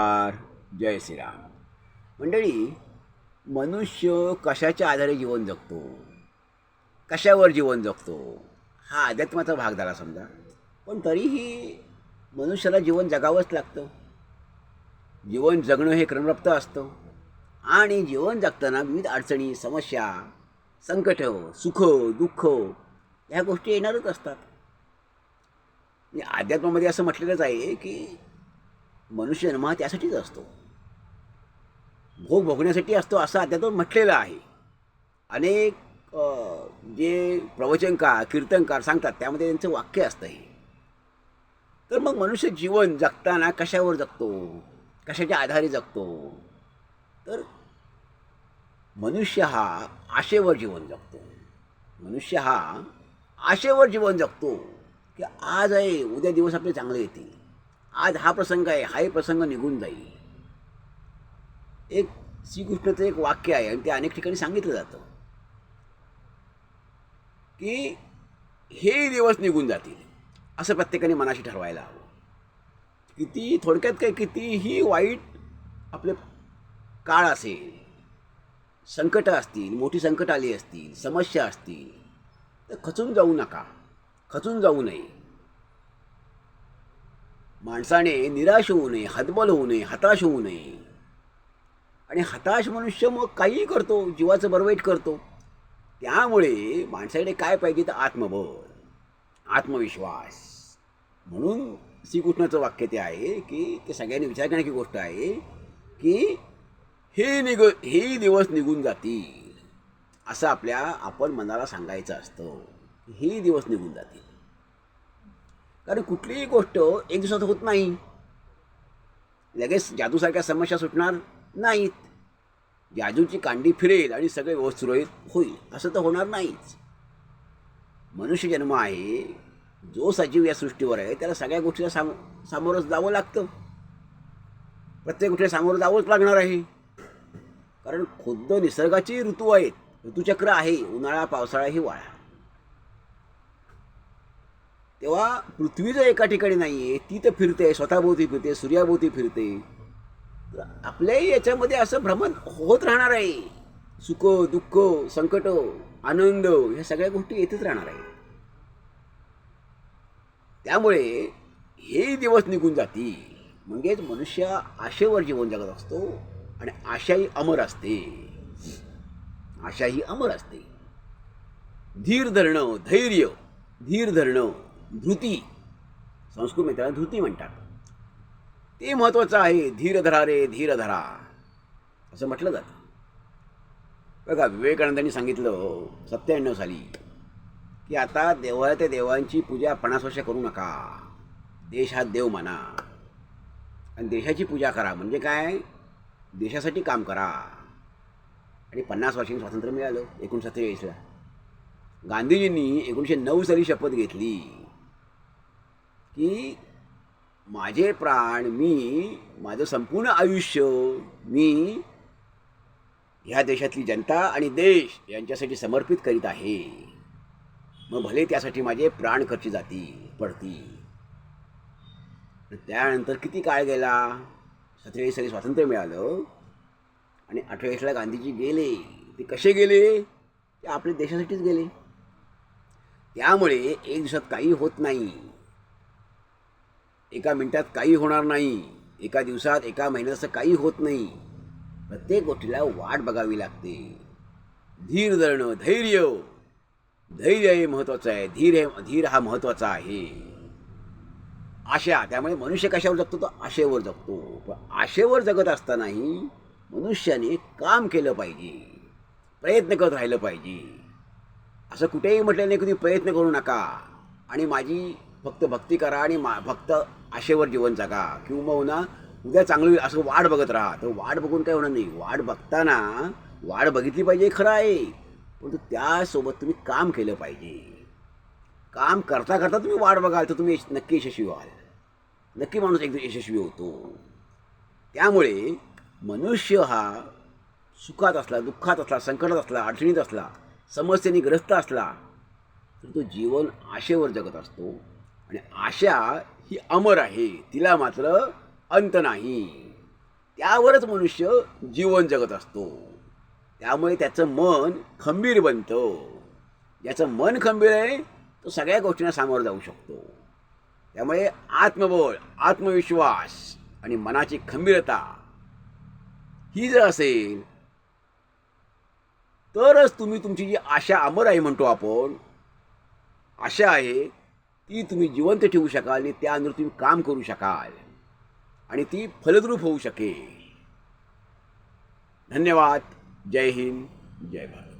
नमस्कार जय श्रीराम. मंडळी मनुष्य कशाच्या आधारे जीवन जगतो? कशावर जीवन जगतो? हा अध्यात्माचा भाग झाला समजा. पण तरीही मनुष्याला जीवन जगावंच लागतं. जीवन जगणं हे क्रमप्राप्त असतं. आणि जीवन जगताना विविध अडचणी समस्या संकट सुख दुःख ह्या गोष्टी येणारच असतात. अध्यात्मामध्ये असं म्हटलेलंच आहे की मनुष्य जन्म हा त्यासाठीच असतो. भोग भोगण्यासाठी असतो असं अध्यात्म म्हटलेलं आहे. अनेक जे प्रवचनकार कीर्तनकार सांगतात त्यामध्ये त्यांचं वाक्य असतं हे. तर मग मनुष्य जीवन जगताना कशावर जगतो? कशाच्या आधारे जगतो? तर मनुष्य हा आशेवर जीवन जगतो. मनुष्य हा आशेवर जीवन जगतो की आज आहे उद्या दिवस आपले चांगले येतील. आज हा प्रसंग आहे हाही प्रसंग निघून जाईल. एक श्रीकृष्णाचं एक वाक्य आहे आणि ते अनेक ठिकाणी सांगितलं जातं. की हे दिवस निघून जातील असं प्रत्येकाने मनाशी ठरवायला हवं. किती थोडक्यात काय कितीही वाईट आपले काळ असेल संकटं असतील मोठी संकट आली असतील समस्या असतील तर खचून जाऊ नका खचून जाऊ नये. माणसाने निराश होऊ नये हतबल होऊ नये हताश होऊ नये. आणि हताश मनुष्य मग काहीही करतो जीवाचं बरवाईट करतो. त्यामुळे माणसाकडे काय पाहिजे तर आत्मबल आत्मविश्वास. म्हणून श्रीकृष्णाचं वाक्य ते आहे की ते सगळ्यांनी विचार करण्याची गोष्ट आहे की हे निग हे दिवस निघून जातील असं आपल्या आपण मनाला सांगायचं असतं. हे दिवस निघून जातील. कारण कुठलीही गोष्ट एक दिवसात होत नाही. लगेच जादूसारख्या समस्या सुटणार नाहीत. जादूची कांडी फिरेल आणि सगळे व्यवस्थित सुरळीत होईल. असं तर होणार नाहीच. मनुष्य जन्म आहे. जो सजीव या सृष्टीवर आहे त्याला सगळ्या गोष्टीला साम सामोरंच जावं लागतं. प्रत्येक गोष्टीला सामोरं जावंच लागणार आहे. कारण खुद्द निसर्गाची ऋतू आहेत. ऋतुचक्र आहे. उन्हाळा पावसाळा हिवाळा तेव्हा पृथ्वी जर एका ठिकाणी नाही आहे ती तर फिरते स्वतःभोवती फिरते सूर्याभोवती फिरते. तर आपल्याही याच्यामध्ये असं भ्रमण होत राहणार आहे. सुख दुःख संकट आनंद ह्या सगळ्या गोष्टी येतच राहणार आहेत. त्यामुळे हे दिवस निघून जातील. म्हणजेच मनुष्य आशेवर जीवन जगत असतो आणि आशा ही अमर असते. आशा ही अमर असते. धीर धरणं धैर्य धीर धरणं. धृती. संस्कृत त्याला धृती म्हणतात. ते महत्त्वाचं आहे धीर धरा रे धीर धरा. असं म्हटलं जातं. बघा विवेकानंदांनी सांगितलं सत्त्याण्णव साली की आता देवाच्या देवांची पूजा पन्नास वर्ष करू नका. देश हा देव माना आणि देशाची पूजा करा. म्हणजे काय? देशासाठी काम करा. आणि पन्नास वर्षांनी स्वातंत्र्य मिळालं एकोणीसशे सत्तेचाळीसला गांधीजींनी एकोणीसशे नऊ साली शपथ घेतली. की माझे प्राण मी माझं संपूर्ण आयुष्य मी ह्या देशातली जनता आणि देश यांच्यासाठी समर्पित करीत आहे. मग भले त्यासाठी माझे प्राण खर्ची जातील पडतील. त्यानंतर किती काळ गेला? सत्तेचाळीस साली स्वातंत्र्य मिळालं आणि अठ्ठेचाळीसला गांधीजी गेले. ते कसे गेले? ते आपल्या देशासाठीच गेले. त्यामुळे एक दिवसात काही होत नाही. एका मिनिटात काही होणार नाही. एका दिवसात एका महिन्याचं काही होत नाही. प्रत्येक गोष्टीला वाट बघावी लागते. धीर धरणं धैर्य. धैर्य हे महत्त्वाचं आहे. धीर हे धीर हा महत्त्वाचा आहे. आशा त्यामुळे मनुष्य कशावर जगतो? तो आशेवर जगतो. पण आशेवर जगत असतानाही मनुष्याने काम केलं पाहिजे. प्रयत्न करत राहिलं पाहिजे. असं कुठेही म्हटलं नाही की तुम्ही प्रयत्न करू नका. आणि माझी फक्त भक्ती करा आणि मा फक्त आशेवर जीवन जगा. किंवा ना उद्या चांगलं होईल असं वाट बघत राहा. तर वाट बघून काय होणार नाही. वाट बघताना वाट बघितली पाहिजे खरं आहे. परंतु त्यासोबत तुम्ही काम केलं पाहिजे. काम करता करता तुम्ही वाट बघाल तर तुम्ही नक्की यशस्वी व्हाल. नक्की माणूस एकदम यशस्वी होतो. त्यामुळे मनुष्य हा सुखात असला दुःखात असला संकटात असला अडचणीत असला समस्येने ग्रस्त असला तर तो जीवन आशेवर जगत असतो. आणि आशा ही अमर आहे. तिला मात्र अंत नाही. त्यावरच मनुष्य जीवन जगत असतो. त्यामुळे त्याचं मन खंबीर बनतं. ज्याचं मन खंबीर आहे तो सगळ्या गोष्टींना सामोरं जाऊ शकतो. त्यामुळे आत्मबळ आत्मविश्वास आणि मनाची खंबीरता ही जर असेल तरच तुम्ही तुमची जी आशा अमर आहे म्हणतो आपण आशा आहे ती तुम्ही जिवंत ठेवू शकाल आणि त्या तुम्ही काम करू शकाल. आणि ती फलद्रूप होऊ शकेल. धन्यवाद. जय हिंद. जय भारत.